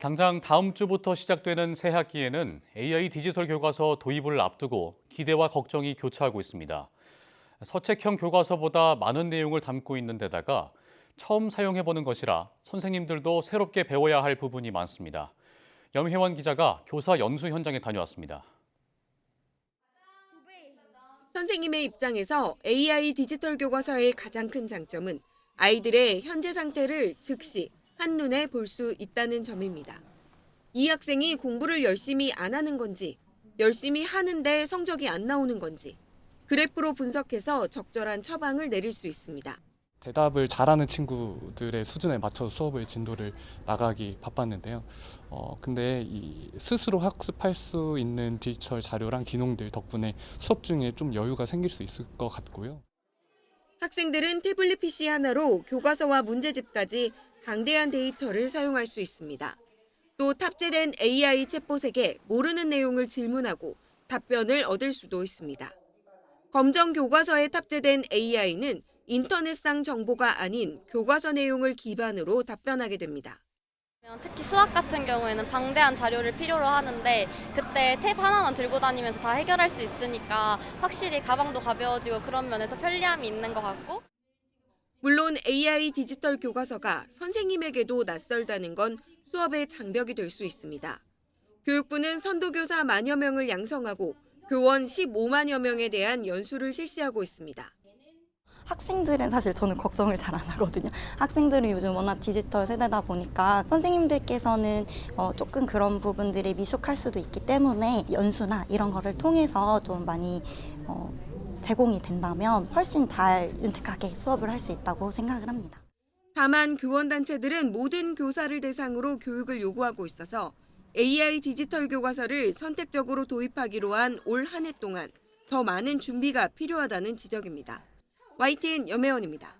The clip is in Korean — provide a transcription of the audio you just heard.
당장 다음 주부터 시작되는 새 학기에는 AI 디지털 교과서 도입을 앞두고 기대와 걱정이 교차하고 있습니다. 서책형 교과서보다 많은 내용을 담고 있는 데다가 처음 사용해보는 것이라 선생님들도 새롭게 배워야 할 부분이 많습니다. 염혜원 기자가 교사 연수 현장에 다녀왔습니다. 선생님의 입장에서 AI 디지털 교과서의 가장 큰 장점은 아이들의 현재 상태를 즉시 한눈에 볼 수 있다는 점입니다. 이 학생이 공부를 열심히 안 하는 건지, 열심히 하는데 성적이 안 나오는 건지, 그래프로 분석해서 적절한 처방을 내릴 수 있습니다. 대답을 잘하는 친구들의 수준에 맞춰서 수업을 진도를 나가기 바빴는데요. 어, 근데 이 스스로 학습할 수 있는 디지털 자료랑 기능들 덕분에 수업 중에 좀 여유가 생길 수 있을 것 같고요. 학생들은 태블릿 PC 하나로 교과서와 문제집까지 방대한 데이터를 사용할 수 있습니다. 또 탑재된 AI 챗봇에게 모르는 내용을 질문하고 답변을 얻을 수도 있습니다. 검정 교과서에 탑재된 AI는 인터넷상 정보가 아닌 교과서 내용을 기반으로 답변하게 됩니다. 특히 수학 같은 경우에는 방대한 자료를 필요로 하는데 그때 탭 하나만 들고 다니면서 다 해결할 수 있으니까 확실히 가방도 가벼워지고 그런 면에서 편리함이 있는 것 같고 물론 AI 디지털 교과서가 선생님에게도 낯설다는 건 수업의 장벽이 될 수 있습니다. 교육부는 선도교사 만여 명을 양성하고 교원 15만여 명에 대한 연수를 실시하고 있습니다. 학생들은 사실 저는 걱정을 잘 안 하거든요. 학생들은 요즘 워낙 디지털 세대다 보니까 선생님들께서는 어, 조금 그런 부분들이 미숙할 수도 있기 때문에 연수나 이런 거를 통해서 좀 많이 어, 제공이 된다면 훨씬 잘 윤택하게 수업을 할 수 있다고 생각을 합니다. 다만 교원단체들은 모든 교사를 대상으로 교육을 요구하고 있어서 AI 디지털 교과서를 선택적으로 도입하기로 한 올 한 해 동안 더 많은 준비가 필요하다는 지적입니다. YTN 염혜원입니다.